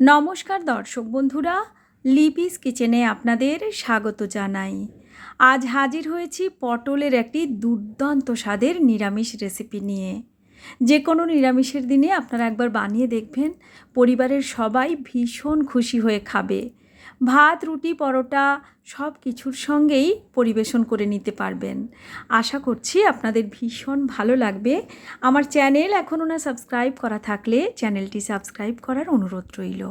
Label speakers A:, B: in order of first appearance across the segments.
A: নমস্কার দর্শক বন্ধুরা, লিপিস কিচেনে আপনাদের স্বাগত জানাই। আজ হাজির হয়েছি পটলের একটি দুর্দান্ত স্বাদের নিরামিষ রেসিপি নিয়ে। যে কোনো নিরামিষের দিনে আপনারা একবার বানিয়ে দেখবেন, পরিবারের সবাই ভীষণ খুশি হয়ে খাবে। ভাত, রুটি, পরোটা সব কিছুর সঙ্গেই পরিবেশন করে নিতে পারবেন। আশা করছি আপনাদের ভীষণ ভালো লাগবে। আমার চ্যানেল এখনও না সাবস্ক্রাইব করা থাকলে চ্যানেলটি সাবস্ক্রাইব করার অনুরোধ রইল।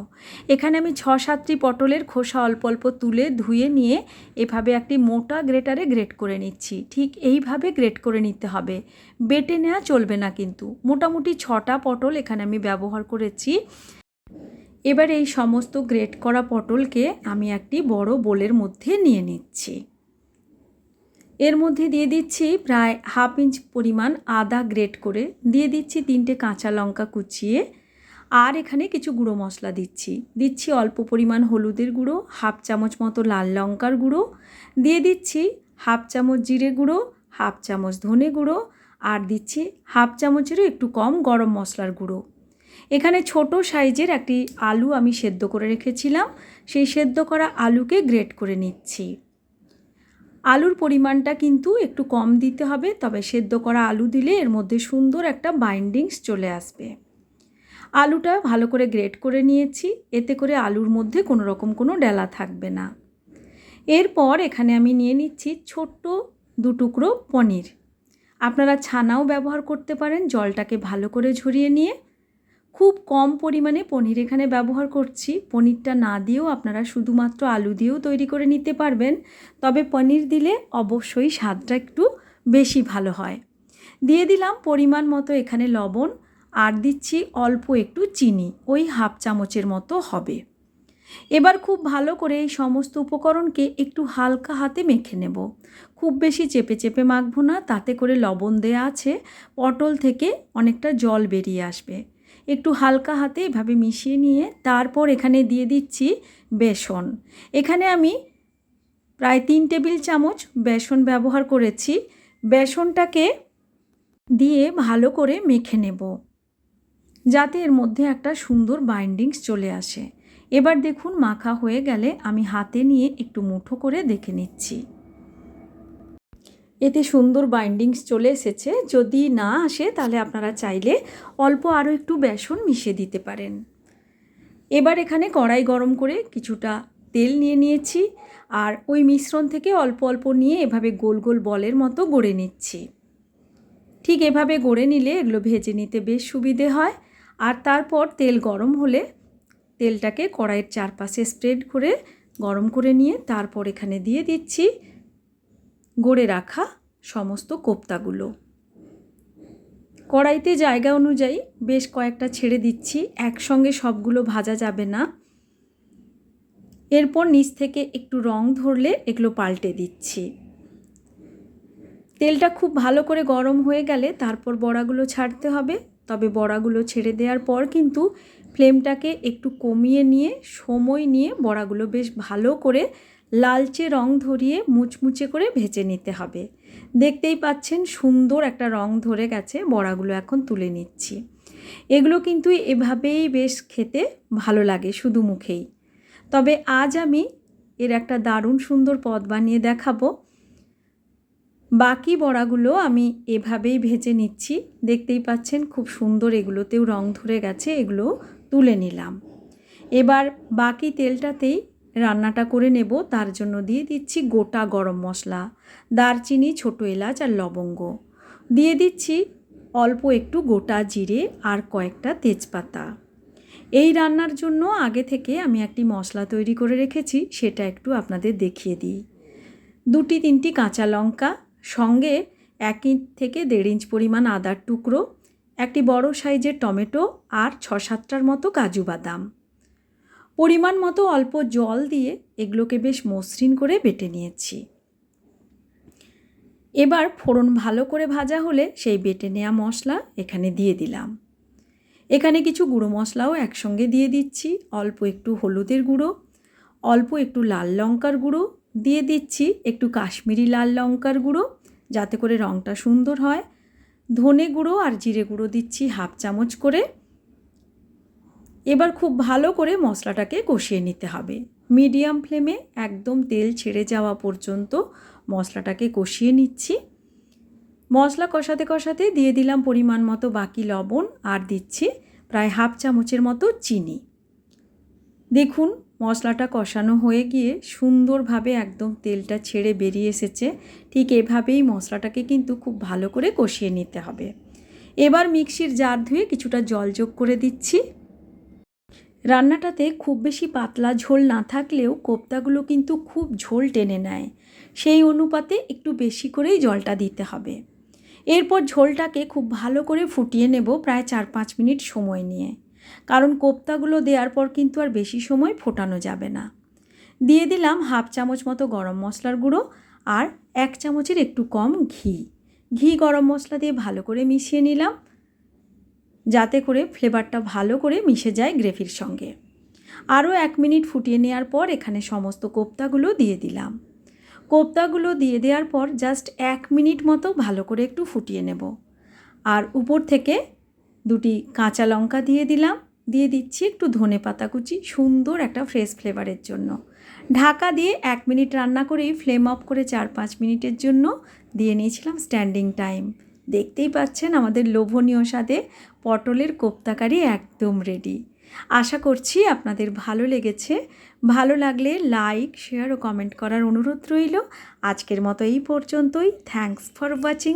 A: এখানে আমি ছ সাতটি পটলের খোসা অল্প অল্প তুলে ধুয়ে নিয়ে এভাবে একটি মোটা গ্রেটারে গ্রেট করে নিচ্ছি। ঠিক এইভাবে গ্রেট করে নিতে হবে। বেটে নেওয়া চলবে না কিন্তু। মোটামুটি ছটা পটল এখানে আমি ব্যবহার করেছি। এবার এই সমস্ত গ্রেট করা পটলকে আমি একটি বড় বোলের মধ্যে নিয়ে নিচ্ছি। এর মধ্যে দিয়ে দিচ্ছি প্রায় হাফ ইঞ্চ পরিমাণ আদা গ্রেট করে, দিয়ে দিচ্ছি তিনটে কাঁচা লঙ্কা কুচিয়ে, আর এখানে কিছু গুঁড়ো মশলা দিচ্ছি। দিচ্ছি অল্প পরিমাণ হলুদের গুঁড়ো, হাফ চামচ মতো লাল লঙ্কার গুঁড়ো, দিয়ে দিচ্ছি হাফ চামচ জিরে গুঁড়ো, হাফ চামচ ধনে গুঁড়ো, আর দিচ্ছি হাফ চামচেরও একটু কম গরম মশলার গুঁড়ো। এখানে ছোট সাইজের একটি আলু আমি সেদ্ধ করে রেখেছিলাম। সেই সেদ্ধ করা আলুকে গ্রেট করে নিচ্ছি। আলুর পরিমাণটা কিন্তু একটু কম দিতে হবে, তবে সেদ্ধ করা আলু দিলে এর মধ্যে সুন্দর একটা বাইন্ডিংস চলে আসবে। আলুটা ভালো করে গ্রেট করে নিয়েছি, এতে করে আলুর মধ্যে কোনো রকম কোনো ডেলা থাকবে না। এরপর এখানে আমি নিয়ে নিচ্ছি ছোট্ট দু টুকরো পনির। আপনারা ছানাও ব্যবহার করতে পারেন, জলটাকে ভালো করে ঝরিয়ে নিয়ে খুব কম পরিমাণে পনির এখানে ব্যবহার করছি। পনিরটা না দিয়েও আপনারা শুধুমাত্র আলু দিয়েও তৈরি করে নিতে পারবেন। তবে পনির দিলে অবশ্যই স্বাদটা একটু বেশি ভালো হয়। দিয়ে দিলাম পরিমাণ মতো এখানে লবণ। আর দিচ্ছি অল্প একটু চিনি, ওই হাফ চামচের মতো হবে। এবার খুব ভালো করে এই সমস্ত উপকরণকে একটু হালকা হাতে মেখে নেব। খুব বেশি চেপে চেপে মাখবো না, তাতে করে লবণ দেয়া আছে। পটল থেকে অনেকটা জল বেরিয়ে আসবে। একটু হালকা হাতে এভাবে মিশিয়ে নিয়ে তারপর এখানে দিয়ে দিচ্ছি বেসন। এখানে আমি প্রায় তিন টেবিল চামচ বেসন ব্যবহার করেছি। বেসনটাকে দিয়ে ভালো করে মেখে নেব, যাতে এর মধ্যে একটা সুন্দর বাইন্ডিংস চলে আসে। এবার দেখুন মাখা হয়ে গেলে আমি হাতে নিয়ে একটু মুঠো করে দেখে নিচ্ছি। এতে সুন্দর বাইন্ডিংস চলে এসেছে। যদি না আসে, তাহলে আপনারা চাইলে অল্প আরও একটু বেসন মিশিয়ে দিতে পারেন। এবার এখানে কড়াই গরম করে কিছুটা তেল নিয়ে নিয়েছি আর ওই মিশ্রণ থেকে অল্প অল্প নিয়ে এভাবে গোল গোল বলের মতো গড়ে নিচ্ছি। ঠিক এভাবে গড়ে নিলে এগুলো ভেজে নিতে বেশ সুবিধে হয়। আর তারপর তেল গরম হলে তেলটাকে কড়াইয়ের চারপাশে স্প্রেড করে গরম করে নিয়ে তারপর এখানে দিয়ে দিচ্ছি গড়ে রাখা সমস্ত কোপ্তাগুলো। কড়াইতে জায়গা অনুযায়ী বেশ কয়েকটা ছেড়ে দিচ্ছি, একসঙ্গে সবগুলো ভাজা যাবে না। এরপর নিচ থেকে একটু রং ধরলে এগুলো পাল্টে দিচ্ছি। তেলটা খুব ভালো করে গরম হয়ে গেলে তারপর বড়াগুলো ছাড়তে হবে। তবে বড়াগুলো ছেড়ে দেওয়ার পর কিন্তু ফ্লেমটাকে একটু কমিয়ে নিয়ে, সময় নিয়ে বড়াগুলো বেশ ভালো করে লালচে রং ধরিয়ে মুচমুচে করে ভেজে নিতে হবে। দেখতেই পাচ্ছেন সুন্দর একটা রং ধরে গেছে, বড়াগুলো এখন তুলে নিচ্ছি। এগুলো কিন্তু এভাবেই বেশ খেতে ভালো লাগে শুধু মুখেই। তবে আজ আমি এর একটা দারুণ সুন্দর পদ বানিয়ে দেখাবো। বাকি বড়াগুলো আমি এভাবেই ভেজে নিচ্ছি। দেখতেই পাচ্ছেন খুব সুন্দর এগুলোতেও রং ধরে গেছে, এগুলো তুলে নিলাম। এবার বাকি তেলটাতেই রান্নাটা করে নেব, তার জন্য দিয়ে দিচ্ছি গোটা গরম মশলা, দারচিনি, ছোটো এলাচ আর লবঙ্গ। দিয়ে দিচ্ছি অল্প একটু গোটা জিরে আর কয়েকটা তেজপাতা। এই রান্নার জন্য আগে থেকে আমি একটি মশলা তৈরি করে রেখেছি, সেটা একটু আপনাদের দেখিয়ে দিই। দুটি তিনটি কাঁচা লঙ্কা সঙ্গে এক ইঞ্চ থেকে দেড় ইঞ্চ পরিমাণ আদার টুকরো, একটি বড় সাইজের টমেটো আর ছ সাতটার মতো কাজু বাদাম। পরিমাণ মতো অল্প জল দিয়ে এগুলোকে বেশ মসৃণ করে বেটে নিয়েছি। এবার ফোড়ন ভালো করে ভাজা হলে সেই বেটে নেওয়া মশলা এখানে দিয়ে দিলাম। এখানে কিছু গুঁড়ো মশলাও একসঙ্গে দিয়ে দিচ্ছি, অল্প একটু হলুদের গুঁড়ো, অল্প একটু লাল লঙ্কার গুঁড়ো দিয়ে দিচ্ছি একটু কাশ্মীরি লাল লঙ্কার গুঁড়ো, যাতে করে রঙটা সুন্দর হয়। ধনে গুঁড়ো আর জিরে গুঁড়ো দিচ্ছি হাফ চামচ করে। এবার খুব ভালো করে মশলাটাকে কষিয়ে নিতে হবে। মিডিয়াম ফ্লেমে একদম তেল ছেড়ে যাওয়া পর্যন্ত মশলাটাকে কষিয়ে নিচ্ছি। মশলা কষাতে কষাতে দিয়ে দিলাম পরিমাণ মতো বাকি লবণ আর দিচ্ছি প্রায় হাফ চামচের মতো চিনি। দেখুন মশলাটা কষানো হয়ে গিয়ে সুন্দরভাবে একদম তেলটা ছেড়ে বেরিয়ে এসেছে। ঠিক এভাবেই মশলাটাকে কিন্তু খুব ভালো করে কষিয়ে নিতে হবে। এবার মিক্সির জার ধুয়ে কিছুটা জল যোগ করে দিচ্ছি। রান্নাটাতে খুব বেশি পাতলা ঝোল না থাকলেও কোপ্তাগুলো কিন্তু খুব ঝোল টেনে নেয়। সেই অনুপাতে একটু বেশি করেই জলটা দিতে হবে। এরপর ঝোলটাকে খুব ভালো করে ফুটিয়ে নেব প্রায় চার পাঁচ মিনিট সময় নিয়ে। কারণ কোপ্তাগুলো দেওয়ার পর কিন্তু আর বেশি সময় ফোটানো যাবে না। দিয়ে দিলাম হাফ চামচ মতো গরম মশলার গুঁড়ো আর এক চামচের একটু কম ঘি। ঘি গরম মশলা দিয়ে ভালো করে মিশিয়ে নিলাম, যাতে করে ফ্লেভারটা ভালো করে মিশে যায় গ্রেভির সঙ্গে। আরও এক মিনিট ফুটিয়ে নেওয়ার পর এখানে সমস্ত কোপ্তাগুলো দিয়ে দিলাম। কোপ্তাগুলো দিয়ে দেওয়ার পর জাস্ট এক মিনিট মতো ভালো করে একটু ফুটিয়ে নেব। আর উপর থেকে দুটি কাঁচা লঙ্কা দিয়ে দিলাম, দিয়ে দিচ্ছি একটু ধনে পাতা কুচি, সুন্দর একটা ফ্রেশ ফ্লেভারের জন্য। ঢাকা দিয়ে এক মিনিট রান্না করেই ফ্লেম অফ করে চার পাঁচ মিনিটের জন্য দিয়ে নিয়েছিলাম স্ট্যান্ডিং টাইম দেখতেই পাচ্ছেন আমাদের লোভনীয় স্বাদে পটলের কোপ্তাকারি একদম রেডি আশা করছি আপনাদের ভালো লেগেছে। ভালো লাগলে লাইক শেয়ার ও কমেন্ট করার অনুরোধ রইল। আজকের মতো এই পর্যন্তই। Thanks for watching